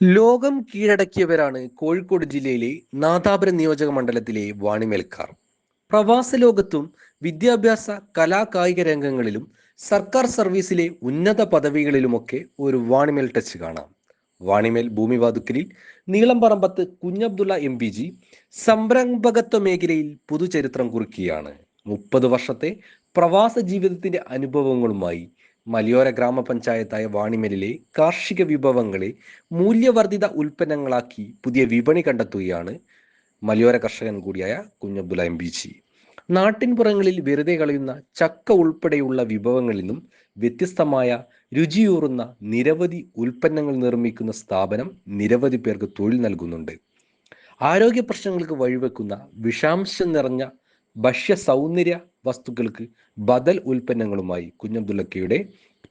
ലോകം കീഴടക്കിയവരാണ് കോഴിക്കോട് ജില്ലയിലെ നാദാപുരം നിയോജക മണ്ഡലത്തിലെ വാണിമേൽക്കാർ. പ്രവാസ ലോകത്തും വിദ്യാഭ്യാസ കലാ കായിക രംഗങ്ങളിലും സർക്കാർ സർവീസിലെ ഉന്നത പദവികളിലുമൊക്കെ ഒരു വാണിമേൽ ടച്ച് കാണാം. Vanimel ഭൂമിവാതുക്കലിൽ Neelamparambath Kunhabdulla M P G സംരംഭകത്വ മേഖലയിൽ പുതുചരിത്രം കുറിക്കുകയാണ്. മുപ്പത് വർഷത്തെ പ്രവാസ ജീവിതത്തിന്റെ അനുഭവങ്ങളുമായി മലയോര ഗ്രാമപഞ്ചായത്തായ വാണിമലിലെ കാർഷിക വിഭവങ്ങളെ മൂല്യവർദ്ധിത ഉൽപ്പന്നങ്ങളാക്കി പുതിയ വിപണി കണ്ടെത്തുകയാണ് മലയോര കർഷകൻ കൂടിയായ കുഞ്ഞബ്ദുല എം ബി ജി നാട്ടിൻപുറങ്ങളിൽ വെറുതെ കളയുന്ന ചക്ക ഉൾപ്പെടെയുള്ള വിഭവങ്ങളിൽ നിന്നും വ്യത്യസ്തമായ രുചിയൂറുന്ന നിരവധി ഉൽപ്പന്നങ്ങൾ നിർമ്മിക്കുന്ന സ്ഥാപനം നിരവധി പേർക്ക് തൊഴിൽ നൽകുന്നുണ്ട്. ആരോഗ്യ പ്രശ്നങ്ങൾക്ക് വഴിവെക്കുന്ന വിഷാംശം നിറഞ്ഞ ഭക്ഷ്യ സൗന്ദര്യ വസ്തുക്കൾക്ക് ബദൽ ഉൽപ്പന്നങ്ങളുമായി കുഞ്ഞബ്ദുള്ളക്കയുടെ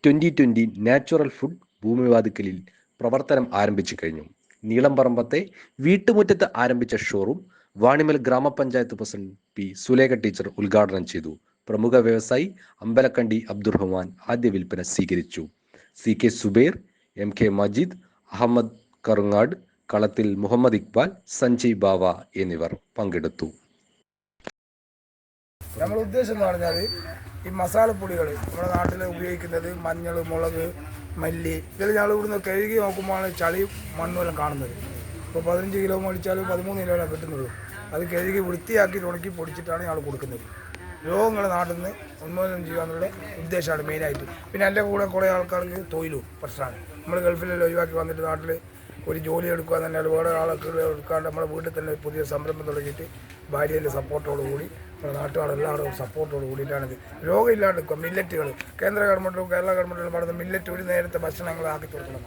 ട്വന്റി ട്വന്റി നാച്ചുറൽ ഫുഡ് ഭൂമിവാതുക്കലിൽ പ്രവർത്തനം ആരംഭിച്ചു കഴിഞ്ഞു. നീളംപറമ്പത്തെ വീട്ടുമുറ്റത്ത് ആരംഭിച്ച ഷോറൂം വാണിമൽ ഗ്രാമപഞ്ചായത്ത് പ്രസിഡന്റ് പി. സുലേഖ ടീച്ചർ ഉദ്ഘാടനം ചെയ്തു. പ്രമുഖ വ്യവസായി അമ്പലക്കണ്ടി അബ്ദുറഹ്മാൻ ആദ്യ വിൽപ്പന സ്വീകരിച്ചു. C. K. Zubair M. K. Majeed Ahammed Karungad Kalathil Muhammed Iqbal Sanjay ബാവ എന്നിവർ പങ്കെടുത്തു. നമ്മുടെ ഉദ്ദേശം എന്ന് പറഞ്ഞാൽ ഈ മസാലപ്പൊടികൾ നമ്മുടെ നാട്ടിൽ ഉപയോഗിക്കുന്നത് മഞ്ഞൾ മുളക് മല്ലി ഇതിൽ ഞങ്ങൾ ഇവിടുന്ന് കഴുകി നോക്കുമ്പോഴാണ് ചളി മണ്ണുമെല്ലാം കാണുന്നത്. ഇപ്പോൾ പതിനഞ്ച് കിലോ മേടിച്ചാൽ പതിമൂന്ന് കിലോ കിട്ടുന്നുള്ളൂ. അത് കഴുകി വൃത്തിയാക്കി ഉണക്കി പൊടിച്ചിട്ടാണ് ഞങ്ങൾ കൊടുക്കുന്നത്. രോഗങ്ങൾ നാട്ടിൽ നിന്ന് ഉന്മൂലനം ചെയ്യാന്നുള്ള ഉദ്ദേശമാണ് മെയിനായിട്ട് പിന്നെ എന്റെ കൂടെ കുറേ ആൾക്കാർക്ക് തൊഴിലും പ്രശ്നമാണ്. നമ്മൾ ഗൾഫിലെല്ലാം ഒഴിവാക്കി വന്നിട്ട് നാട്ടിൽ ഒരു ജോലി എടുക്കുക തന്നെ വേറെ ആളൊക്കെ എടുക്കാണ്ട് നമ്മുടെ വീട്ടിൽ തന്നെ പുതിയ സംരംഭം തുടങ്ങിയിട്ട് ഭാര്യേന്റെ സപ്പോർട്ടോട് നമ്മുടെ നാട്ടുകാരെല്ലാവരും സപ്പോർട്ടോട് കൂടിയിട്ടാണിത്. രോഗമില്ലാണ്ട് നിൽക്കുക മില്ലറ്റുകൾ കേന്ദ്ര ഗവൺമെന്റും കേരള ഗവൺമെന്റും പറയുന്ന മില്ലറ്റ് ഒരു നേരത്തെ ഭക്ഷണങ്ങൾ ആക്കി കൊടുക്കണം.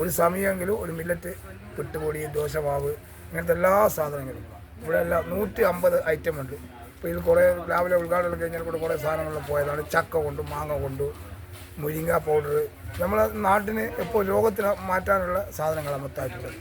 ഒരു സമയമെങ്കിലും ഒരു മില്ലറ്റ് പുട്ടുപൊടി ദോശമാവ് ഇങ്ങനത്തെ എല്ലാ സാധനങ്ങളും. ഇവിടെ എല്ലാം നൂറ്റി അമ്പത് ഐറ്റം ഉണ്ട്. ഇപ്പോൾ ഇതിൽ കുറേ രാവിലെ ഉദ്ഘാടനം കഴിഞ്ഞാൽ കൂടെ കുറേ സാധനങ്ങൾ പോയതാണ്. ചക്ക കൊണ്ട് മാങ്ങ കൊണ്ട് മുരിങ്ങ പൗഡർ നമ്മളെ നാട്ടിന് ഇപ്പോൾ ലോകത്തിന് മാറ്റാനുള്ള സാധനങ്ങളാണ് മൊത്തമായിട്ടുള്ളത്.